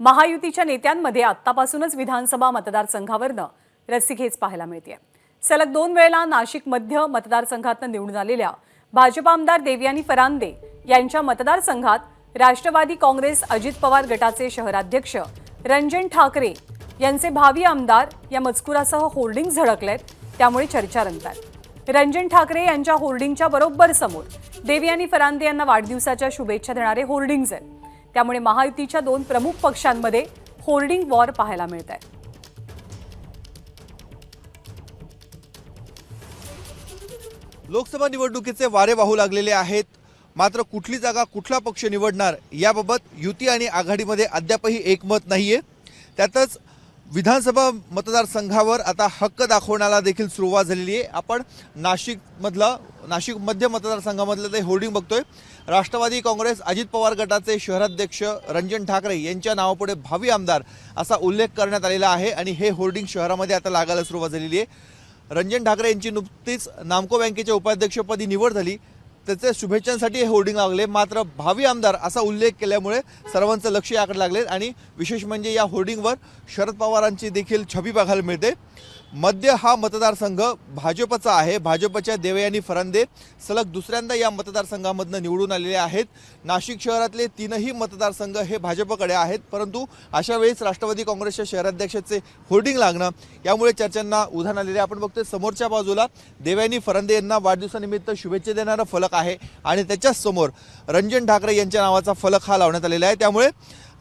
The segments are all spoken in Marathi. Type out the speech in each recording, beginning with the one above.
महायुतीच्या नेत्यांमध्ये आत्तापासूनच विधानसभा मतदारसंघावरनं रस्सीखेच पाहायला मिळते सलग दोन वेळेला नाशिक मध्य मतदारसंघातनं निवडून आलेल्या भाजप आमदार देवयानी फरांदे यांच्या मतदारसंघात राष्ट्रवादी काँग्रेस अजित पवार गटाचे शहराध्यक्ष रंजन ठाकरे यांचे भावी आमदार या मजकुरासह होर्डिंग झळकलेत त्यामुळे चर्चा रंगतात. रंजन ठाकरे यांच्या होर्डिंगच्या बरोबर समोर देवयानी फरांदे यांना वाढदिवसाच्या शुभेच्छा देणारे होर्डिंग्ज आहेत. त्यामुळे महायुतीच्या दोन प्रमुख पक्षांमध्ये होर्डिंग वॉर पाहायला मिळत आहे लोकसभा निवडणुकीचे वारे वाहू लागलेले आहेत. मात्र कुठली जागा कुठला पक्ष निवडणार याबाबत युती आणि आघाडीमध्ये अद्यापही एकमत नाहीये. त्यातच विधानसभा मतदारसंघावर आता हक्क दाखवण्याला देखील सुरुवात झालेली आहे. आपण नाशिकमधलं नाशिक मध्य मतदारसंघामधलं ते होर्डिंग बघतोय. राष्ट्रवादी काँग्रेस अजित पवार गटाचे शहराध्यक्ष रंजन ठाकरे यांच्या नावापुढे भावी आमदार असा उल्लेख करण्यात आलेला आहे आणि हे होर्डिंग शहरामध्ये आता लागायला सुरुवात झालेली आहे. रंजन ठाकरे यांची नुकतीच नामको बँकेच्या उपाध्यक्षपदी निवड झाली. त्याचे शुभेच्छांसाठी हे होर्डिंग लागले. मात्र भावी आमदार असा उल्लेख केल्यामुळे सर्वांचं लक्ष याकडे लागले आणि विशेष म्हणजे या होर्डिंगवर शरद पवारांची देखील छबी बघायला मिळते. मध्य हा मतदारसंघ भाजपचा आहे. भाजपच्या देवयानी फरांदे सलग दुसऱ्यांदा या मतदारसंघामधनं निवडून आलेले आहेत. नाशिक शहरातले तीनही मतदारसंघ हे भाजपकडे आहेत. परंतु अशा वेळेस राष्ट्रवादी काँग्रेसच्या शहराध्यक्षाचे होर्डिंग लागणं यामुळे चर्चांना उधाण आलेले आपण बघतोय समोरच्या बाजूला देवयानी फरांदे यांना वाढदिवसानिमित्त शुभेच्छा देणारा फलक आहे आणि त्याच्याच समोर रंजन ठाकरे यांच्या नावाचा फलक हा लावण्यात आलेला आहे. त्यामुळे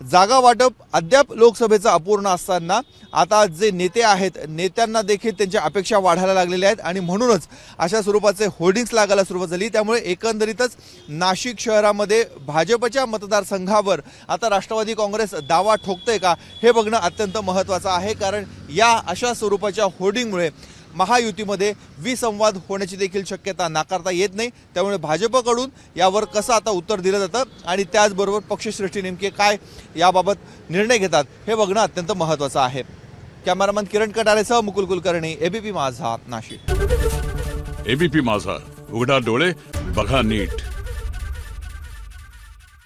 जागा वाटप अद्याप लोकसभेचं अपूर्ण असताना आता जे नेते आहेत नेत्यांना देखील त्यांच्या अपेक्षा वाढायला लागलेल्या आहेत आणि म्हणूनच अशा स्वरूपाचे होर्डिंग्स लागायला सुरुवात झाली. त्यामुळे एकंदरीतच नाशिक शहरामध्ये भाजपच्या मतदारसंघावर आता राष्ट्रवादी काँग्रेस दावा ठोकते का हे बघणं अत्यंत महत्त्वाचं आहे. कारण या अशा स्वरूपाच्या होर्डिंगमुळे महायुतीमध्ये विसंवाद होण्याची देखील शक्यता नाकारता येत नाही. त्यामुळे भाजपकडून यावर कसं आता उत्तर दिलं जातं आणि त्याचबरोबर पक्षश्रेष्ठी नेमके काय याबाबत निर्णय घेतात हे बघणं अत्यंत महत्त्वाचं आहे. कॅमेरामन किरण कटारेसह मुकुल कुलकर्णी एबीपी माझा नाशिक. एबीपी माझा उघडा डोळे बघा नीट.